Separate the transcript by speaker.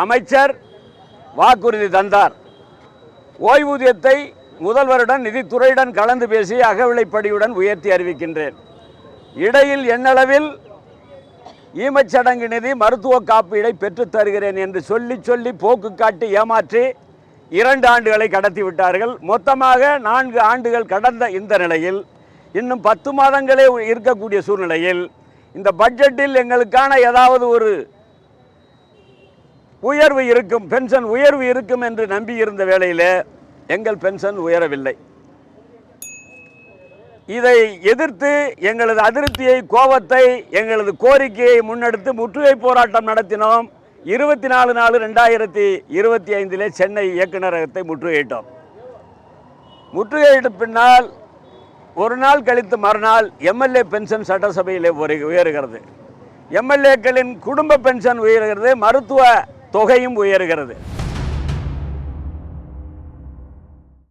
Speaker 1: அமைச்சர் வாக்குறுதி தந்தார். ஓய்வூதியத்தை முதல்வருடன் நிதித்துறையுடன் கலந்து பேசி அகவிலைப்படியுடன் உயர்த்தி அறிவிக்கின்றேன். இடையில் எண்ணளவில் ஈமச்சடங்கு நிதி மருத்துவ காப்பீடை பெற்றுத் தருகிறேன் என்று சொல்லி சொல்லி போக்கு காட்டி ஏமாற்றி இரண்டு ஆண்டுகளை கடத்தி விட்டார்கள். மொத்தமாக நான்கு ஆண்டுகள் கடந்த இந்த நிலையில் இன்னும் பத்து மாதங்களே இருக்கக்கூடிய சூழ்நிலையில் இந்த பட்ஜெட்டில் எங்களுக்கான ஏதாவது ஒரு உயர்வு இருக்கும் பென்ஷன் உயர்வு இருக்கும் என்று நம்பியிருந்த வேளையில் எங்கள் பென்ஷன் உயரவில்லை. இதை எதிர்த்து எங்களது அதிருப்தியை கோபத்தை எங்களது கோரிக்கையை முன்னெடுத்து முற்றுகை போராட்டம் நடத்தினோம். இருபத்தி நாலு நாலு ரெண்டாயிரத்தி இருபத்தி ஐந்திலே சென்னை இயக்குநரகத்தை முற்றுகையிட்டோம். முற்றுகையிட்ட பின்னால் ஒரு நாள் கழித்து மறுநாள் எம்எல்ஏ பென்ஷன் சட்டசபையிலே உயரு- உயருகிறது. எம்எல்ஏக்களின் குடும்ப பென்ஷன் உயர்கிறது மருத்துவ தொகையும் உயர்கிறது.